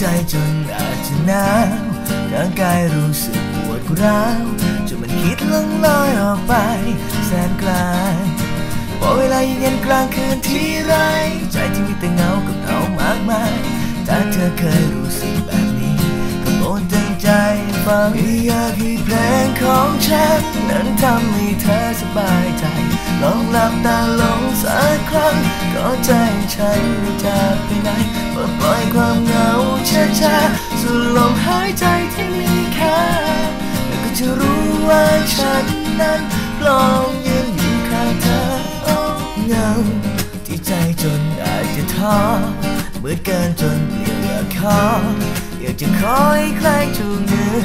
ใจจนอาจจะหนาวร่างกายรู้สึกปวดร้าวจนมันคิดลงลอยออกไป แสนไกลพอเวลาเย็นกลางคืนที่ไร ใจที่มีแต่เงากับเงามากมายถ้าเธอเคยรู้สึกแบบนี้ก็โปรดตั้งใจฟังอยากให้เพลงของฉันนั้นทำให้เธอสบายใจ ลองหลับตาลงสักครั้งก็ใจฉันไม่จากไปไหน สู่ลมหายใจที่มีค่าแล้วก็จะรู้ว่าฉันนั้นพร้อมยืนอยู่ข้างเธอโอ้เงาที่ใจจนอาจจะท้อเมื่อเกินจนเปลี่ยนคออยากจะขอให้ใครจูงมือ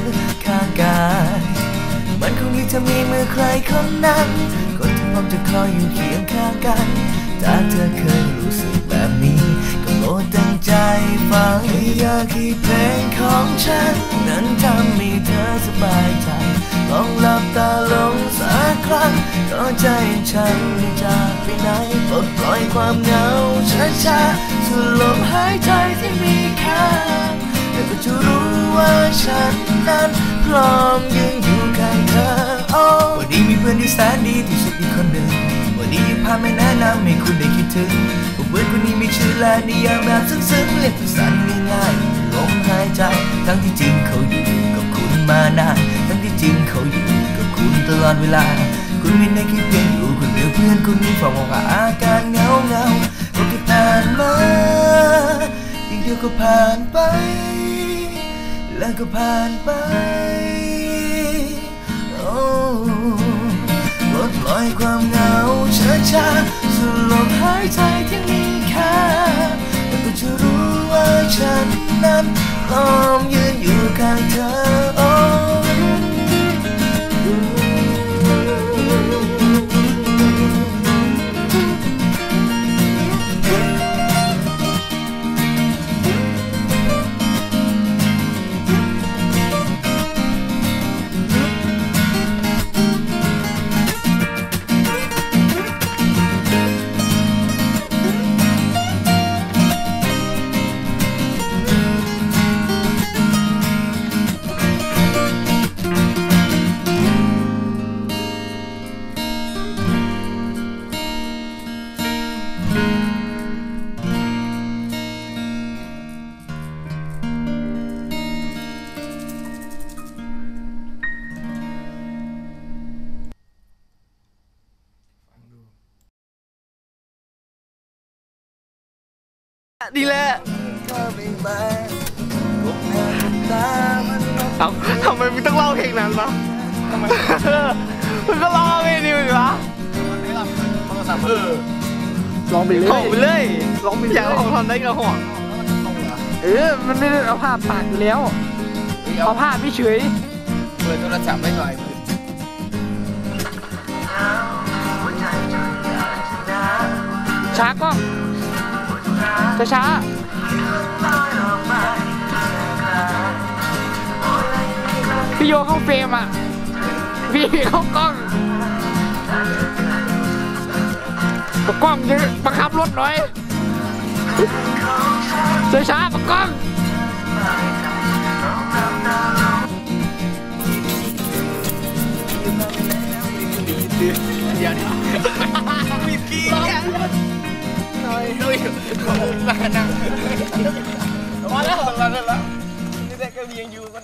ข้างกายมันคงดีถ้ามีมือใครคนนั้นคนที่พร้อมจะคอยอยู่เคียงข้างกันถ้าเธอเคยรู้สึก ฉัน นั้นทำให้เธอสบายใจ ลองหลับตาลงสักครั้งก็ใจฉันไม่จากไปไหนปลดปล่อยความเหงาช้าๆสู่ลมหายใจที่มีค่าแล้วก็จะรู้ว่าฉันนั้นพร้อมยืนอยู่ข้างเธอโอ้วันนี้มีเพื่อนที่แสนดีที่สุดอีกคนหนึ่งวันนี้ยังพาไม่แนะนำให้คุณได้คิดถึงว่าเพื่อนคนนี้มีชื่อและนิยามแบบซึ้งๆเรียกสั้นๆง่า ทั้งที่จริงเขาอยู่กับคุณมานานทั้งที่จริงเขาอยู่กับคุณตลอดเวลา คุณไม่ได้คิดเพียงอยู่คนเดียวเพื่อนคุณนี้ฟังว่าอาการเงาเงาก็แค่ผ่านมาอีกเดียวก็ผ่านไป แล้วก็ผ่านไปโอ้ลดปล่อยความเงาช้า ดีแหละก็ไม่มาผมแพ้ตามันลงเอ้าทำไมมึงต้องเล่าเพลงนั้นวะทำไมมึงก็ร้องเพลงนี้มึงวะลองไปเลยห่องไปเลยร้องไปอยากร้องทอนได้ก็ห่องเออ มันไม่ได้เอาผ้าปาดอยู่แล้ว เอาผ้าไม่เฉยเปิดโทรศัพท์ไว้หน่อยช้าก็ ช้าช้าพี่โยเข้าเฟรมอะ พี่เข้ากล้องปกกล้องจะบังคับรถหน่อยช้าช้าๆปกกล้องมีกี้กันหน่อยดุยมานั่งมาแล้วมา แล้วนี่แต่ก็ยังอยู่กัน